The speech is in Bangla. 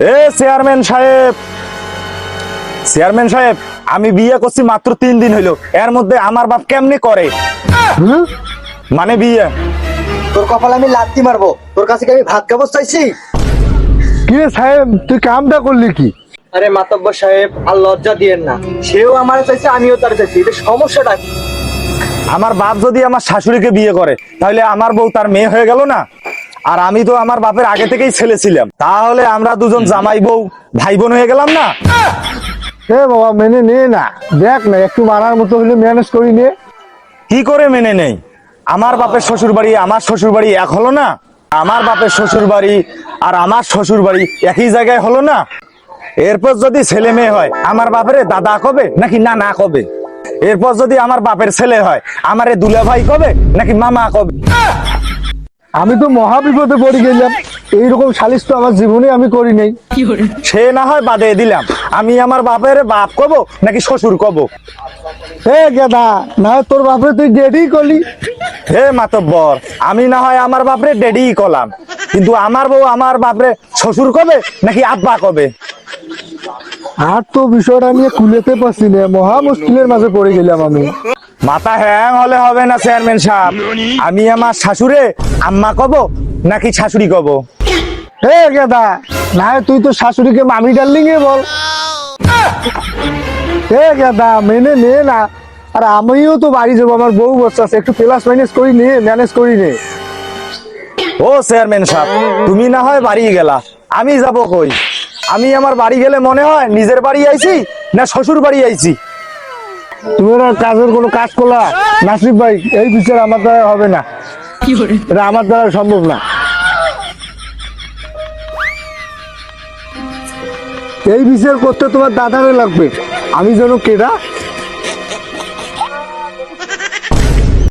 এ চেয়ারম্যান সাহেব চেয়ারম্যান সাহেব আমি বিয়ে করছি মাত্র তিন দিন হইল। এর মধ্যে আমার বাপ কেমনি করে? মানে বিয়ে। তোর কপালে আমি লাত্তি মারবো। তোর কাছে কি আমি ভাত খাব চাইছি? কি রে সাহেব তুই কামটা করলি কি? আরে মাতব্বর সাহেব আর লজ্জা দিয়েন না। সেও আমার চাইছে আমিও তার চাইছি। এটা সমস্যাটা কি? আমার বাপ যদি আমার শাশুড়িকে বিয়ে করে তাহলে আমার বউ তার মেয়ে হয়ে গেল না? আর আমি তো আমার বাপের আগে থেকেই ছেলে ছিলাম। তাহলে আমরা দুজন জামাই বউ ভাই বোন হয়ে গেলাম না? এ বাবা মেনে নে না। দেখ না একটু মানার মতো হলে ম্যানেজ করি নে। কি করে মেনে নেই? আমার বাপের শ্বশুর বাড়ি আমার শ্বশুর বাড়ি এক হলো না? আমার বাপের শ্বশুর বাড়ি আর আমার শ্বশুর বাড়ি একই জায়গায় হলো না? এরপর যদি ছেলে মেয়ে হয় আমার বাপের দাদা কবে? নাকি নানা কবে? এরপর যদি আমার বাপের ছেলে হয় আমারে দুলা ভাই কবে? নাকি মামা কবে? আমি তো মহা বিপদে পড়ে গেলাম। এইরকম সালিশ তো আমার জীবনে আমি করি নাই। সে না হয় বাদে দিলাম। আমি আমার বাপের বাপ কব নাকি শ্বশুর কব এ গেদা না তোর বাপরে তুই ডেডি করলি। হে মাতব্বর আমি না হয় আমার বাপরে ডেডি কলাম কিন্তু আমার বউ আমার বাপরে শ্বশুর কবে নাকি আব্বা কবে আর তো বিষয়টা নিয়ে কুলেতে পারছি না। মহা মুশকিলের মাঝে পড়ে গেলাম আমি। মাথা হ্যাং হলে হবে না চেয়ারম্যান সাহেব। আমি আমার শাশুড়ে আম্মা কব নাকি শাশুড়ি কব? হে গেদা না তুই তো শাশুড়িকে মামি ডার্লিং এ বল। হে গেদা মেনে নে না। আর আমিও তো বাড়ি যাব আমার বউ বসছে আছে। একটু প্লাস মাইনাস করি নে ম্যানেজ করি নে। ও চেয়ারম্যান সাহেব তুমি না হয় বাড়ি গেলা। আমি যাব কই? আমি আমার বাড়ি গেলে মনে হয় নিজের বাড়ি আইছি না শ্বশুর বাড়ি আইছি? তুমি কাজের কোনো কাজ করলা? নাসিব ভাই এই বিচার আমার দ্বারা হবে না। এটা আমার দ্বারা সম্ভব না। এই বিচার করতে তোমার দাদারে লাগবে। আমি যেন কেডা